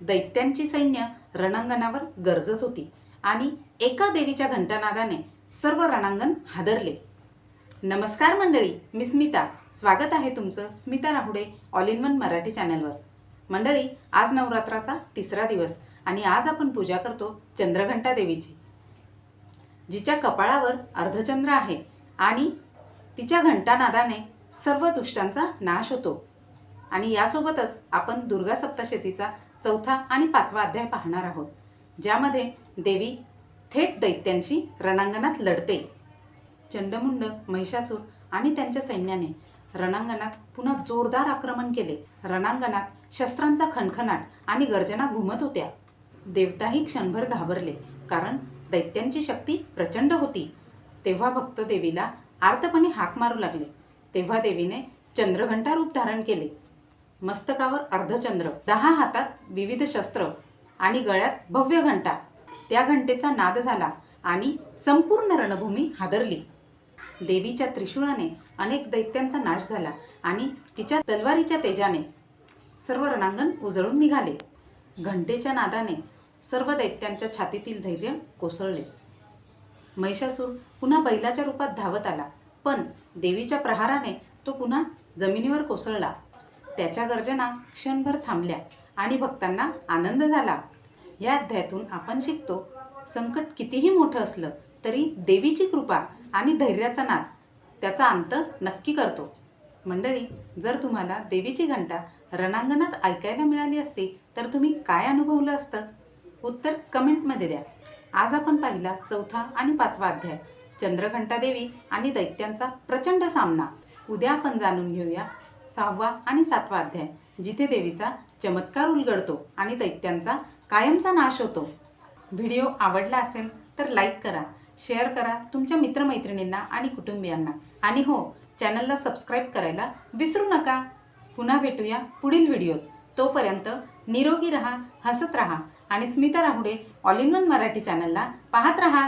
दैत्यांची सैन्य रणांगणावर गरजत होती आणि एका देवीच्या घंटानादाने सर्व रणांगण हादरले. नमस्कार मंडळी मी स्मिता. स्वागत आहे तुमचं Smita Rahude all in one Marathi चॅनलवर. मंडळी आज नवरात्राचा तिसरा दिवस आणि आज आपण पूजा करतो चंद्रघंटा देवीची जिच्या कपाळावर अर्धचंद्र आहे आणि तिच्या घंटानादाने सर्व दुष्टांचा नाश होतो. आणि यासोबतच आपण दुर्गा सप्तशतीचा चौथा आणि पाचवा अध्याय पाहणार आहोत ज्यामध्ये देवी थेट दैत्यांशी रणांगणात लढते. चंडमुंड महिषासूर आणि त्यांच्या सैन्याने रणांगणात पुन्हा जोरदार आक्रमण केले. रणांगणात शस्त्रांचा खणखणाट आणि गर्जना घुमत होत्या. देवताही क्षणभर घाबरले कारण दैत्यांची शक्ती प्रचंड होती. तेव्हा भक्त देवीला आर्तपणे हाक मारू लागले. तेव्हा देवीने चंद्रघंटा रूप धारण केले. मस्तकावर अर्धचंद्र दहा हातात विविध शस्त्र आणि गळ्यात भव्य घंटा. त्या घंटेचा नाद झाला आणि संपूर्ण रणभूमी हादरली. देवीच्या त्रिशूळाने अनेक दैत्यांचा नाश झाला आणि तिच्या तलवारीच्या तेजाने सर्व रणांगण उजळून निघाले. घंटेच्या नादाने सर्व दैत्यांच्या छातीतील धैर्य कोसळले. महिषासूर पुन्हा बैलाच्या रूपात धावत आला पण देवीच्या प्रहाराने तो पुन्हा जमिनीवर कोसळला. त्याच्या गर्जना क्षणभर थांबल्या आणि भक्तांना आनंद झाला. या अध्यायातून आपण शिकतो संकट कितीही मोठं असलं तरी देवीची कृपा आणि धैर्याचा नाद त्याचा अंत नक्की करतो. मंडळी जर तुम्हाला देवीची घंटा रणांगणात ऐकायला मिळाली असती तर तुम्ही काय अनुभवलं असतं? उत्तर कमेंटमध्ये द्या. आज आपण पाहिला चौथा आणि पाचवा अध्याय चंद्रघंटा देवी आणि दैत्यांचा प्रचंड सामना. उद्या आपण जाणून घेऊया सहावा आणि सातवा अध्याय. जिथे देवीचा चमत्कार उलगडतो आणि दैत्यांचा कायमचा नाश होतो. व्हिडिओ आवडला असेल तर लाईक करा शेअर करा तुमच्या मित्रमैत्रिणींना आणि कुटुंबियांना. आणि हो चॅनलला सबस्क्राईब करायला विसरू नका. पुन्हा भेटूया पुढील व्हिडिओत. तोपर्यंत निरोगी रहा हसत रहा आणि Smita Rahude all in one Marathi चॅनलला पाहत रहा.